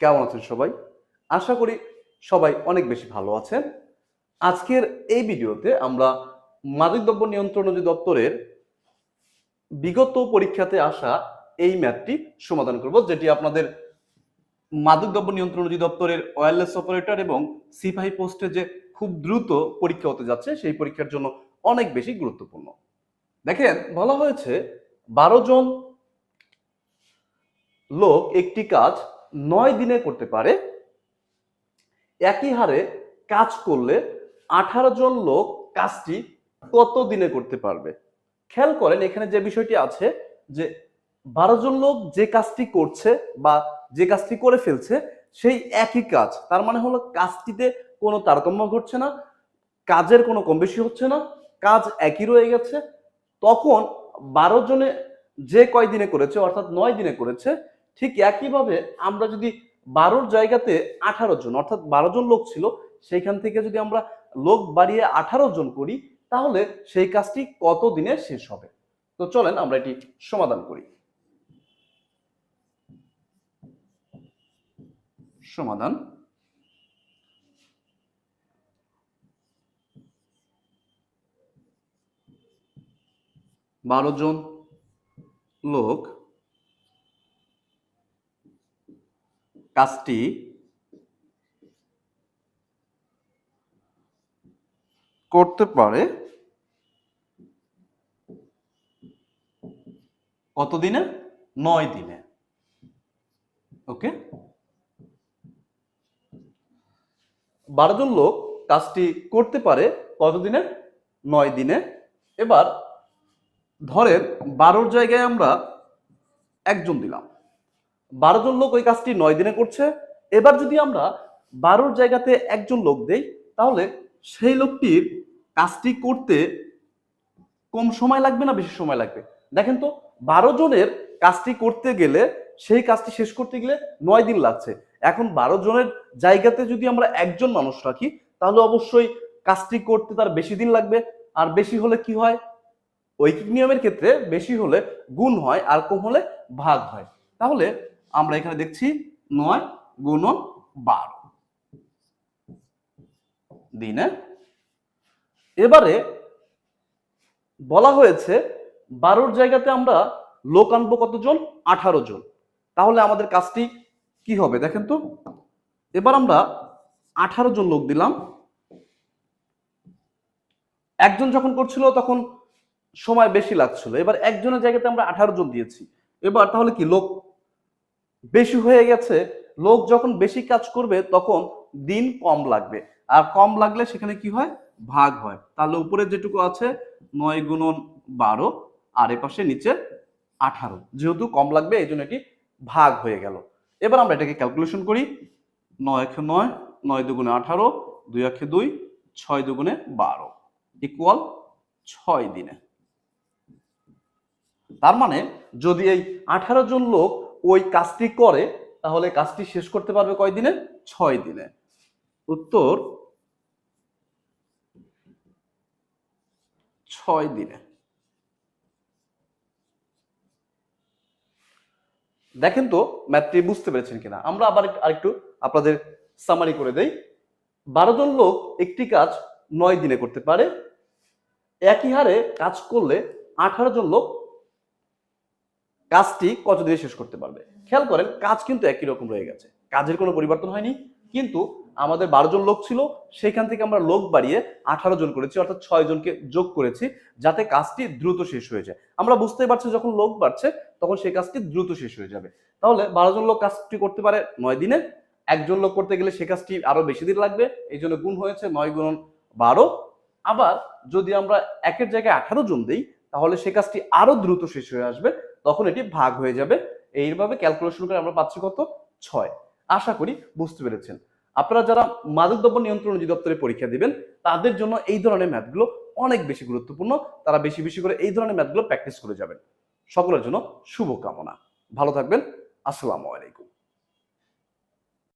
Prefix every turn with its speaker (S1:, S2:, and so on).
S1: কেমন আছেন সবাই? আশা করি সবাই অনেক বেশি ভালো আছেন। আজকের এই ভিডিওতে আমরা মাদকদ্রব্য নিয়ন্ত্রণ অধিদপ্তরের বিগত পরীক্ষাতে আসা এই ম্যাথটি সমাধান করব, যেটি আপনাদের মাদকদ্রব্য নিয়ন্ত্রণ অধিদপ্তরের ওয়্যারলেস অপারেটর এবং সিপাহী পোস্টে যে খুব দ্রুত পরীক্ষা হতে যাচ্ছে, সেই পরীক্ষার জন্য অনেক বেশি গুরুত্বপূর্ণ। দেখেন, বলা হয়েছে বারো জন লোক একটি কাজ নয় দিনে করতে পারে। একই হারে কাজ করলে আঠারো জন লোক কাজটি কত দিনে করতে পারবে? খেয়াল করেন, এখানে যে বিষয়টি আছে যে বারো জন লোক যে কাজটি করছে বা যে কাজটি করে ফেলছে, সেই একই কাজ। তার মানে হলো কাজটিতে কোনো তারতম্য ঘটছে না, কাজের কোনো কম বেশি হচ্ছে না, কাজ একই রয়ে গেছে। তখন বারো জনে যে কয় দিনে করেছে, অর্থাৎ নয় দিনে করেছে ঠিক একইভাবে আমরা যদি বারোর জায়গাতে আঠারো জন, অর্থাৎ বারো জন লোক ছিল, সেইখান থেকে যদি আমরা লোক বাড়িয়ে আঠারো জন করি, তাহলে সেই কাজটি কত দিনে শেষ হবে? তো চলেন আমরা এটি সমাধান করি। সমাধান। বারো জন লোক কাজটি করতে পারে কত দিনে নয় দিনে। ওকে? বারো জন লোক কাজটি করতে পারে কত দিনে নয় দিনে। এবার ধরেন বারোর জায়গায় আমরা একজন দিলাম। বারো জন লোক ওই কাজটি নয় দিনে করছে। এবার যদি আমরা বারোর জায়গাতে একজন লোক দেই, তাহলে সেই লোকটির কাজটি করতে কম সময় লাগবে না বেশি সময় লাগবে? দেখেন তো, বারো জনের কাজটি করতে গেলে সেই কাজটি শেষ করতে গেলে নয় দিন লাগছে। এখন বারো জনের জায়গাতে যদি আমরা একজন মানুষ রাখি, তাহলে অবশ্যই কাজটি করতে তার বেশি দিন লাগবে। আর বেশি হলে কি হয়? ঐকিক নিয়মের ক্ষেত্রে বেশি হলে গুণ হয়, আর কম হলে ভাগ হয়। তাহলে আমরা এখানে দেখছি নয় গুণন বারো। দিনে এবারে বলা হয়েছে বারোর জায়গাতে আমরা লোক আনব কতজন? আঠারো জন। তাহলে আমাদের কাজটি কি হবে দেখেন তো? এবার আমরা আঠারো জন লোক দিলাম। একজন যখন করছিল তখন সময় বেশি লাগছিল। এবার একজনের জায়গাতে আমরা আঠারো জন দিয়েছি। এবার তাহলে কি লোক বেশি হয়ে গেছে, লোক যখন বেশি কাজ করবে তখন দিন কম লাগবে। আর কম লাগলে সেখানে কি হয়? ভাগ হয়। তাহলে উপরে যেটুকু আছে নয় গুণন বারো, আর এ পাশে নিচে আঠারো। যেহেতু কম লাগবে এই জন্য এটি ভাগ হয়ে গেল। এবার আমরা এটাকে ক্যালকুলেশন করি। নয় একে নয় নয় দুগুণে আঠারো, দুই একে দুই, ছয় দুগুণে বারো। ইকুয়াল ছয় দিনে। তার মানে যদি এই আঠারো জন লোক ওই কাজটি করে, তাহলে কাজটি শেষ করতে পারবে কয় দিনে? ছয় দিনে। উত্তর, ছয় দিনে। দেখেন তো, ম্যাথটি বুঝতে পেরেছেন কিনা? আমরা আবার আরেকটু আপনাদের সামারি করে দেই। বারো জন লোক একটি কাজ নয় দিনে করতে পারে। একই হারে কাজ করলে আঠারো জন লোক কাজটি কত দিনে শেষ করতে পারবে? খেয়াল করেন, কাজ কিন্তু একই রকম রয়ে গেছে। কাজের কোনো পরিবর্তন হয়নি, কিন্তু আমাদের বারো জন লোক ছিল, সেখান থেকে আমরা লোক বাড়িয়ে আঠারো জন করেছি, অর্থাৎ ছয় জনকে যোগ করেছি, যাতে কাজটি দ্রুত শেষ হয়ে যায়। আমরা বুঝতেই পারছি যখন লোক বাড়ছে, তখন সেই কাজটি দ্রুত শেষ হয়ে যাবে। তাহলে বারো জন লোক কাজটি করতে পারে নয় দিনে, একজন লোক করতে গেলে সে কাজটি আরও বেশি দিন লাগবে, এই জন্য গুণ হয়েছে নয় গুণ বারো। আবার যদি আমরা একের জায়গায় আঠারো জন দিই, তাহলে সে কাজটি আরও দ্রুত শেষ হয়ে আসবে তখন এটি ভাগ হয়ে যাবে। এইভাবে ক্যালকুলেশন করে আমরা পাচ্ছি কত? ছয়। আশা করি বুঝতে পেরেছেন। আপনারা যারা মাদক দ্রব্য নিয়ন্ত্রণ অধিদপ্তরে পরীক্ষা দিবেন, তাদের জন্য এই ধরনের ম্যাথগুলো অনেক বেশি গুরুত্বপূর্ণ। তারা বেশি বেশি করে এই ধরনের ম্যাথগুলো প্র্যাকটিস করে যাবেন। সকলের জন্য শুভকামনা। ভালো থাকবেন। আসসালামু আলাইকুম।